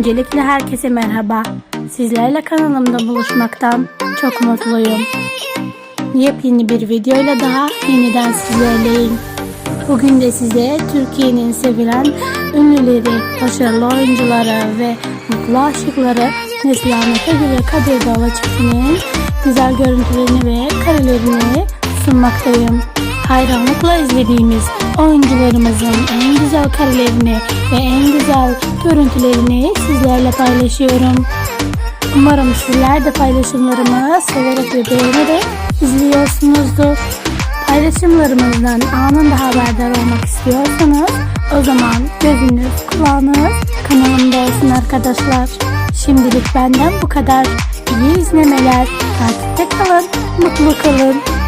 Öncelikle herkese merhaba. Sizlerle kanalımda buluşmaktan çok mutluyum. Yepyeni bir videoyla daha yeniden sizlerleyim. Bugün de size Türkiye'nin sevilen ünlüleri, başarılı oyuncuları ve mutlu aşıkları Neslihan Efendi ve Kadir Dağla çiftinin güzel görüntülerini ve karelerini sunmaktayım. Hayranlıkla izlediğimiz oyuncularımızın en güzel karelerini ve en güzel görüntülerini sizlerle paylaşıyorum. Umarım sizler de paylaşımlarımı severek ve beğenerek izliyorsunuzdur. Paylaşımlarımızdan anında haberdar olmak istiyorsanız o zaman gözünüz, kulağınız kanalımda olsun arkadaşlar. Şimdilik benden bu kadar. İyi izlemeler. Takipte kalın, mutlu kalın.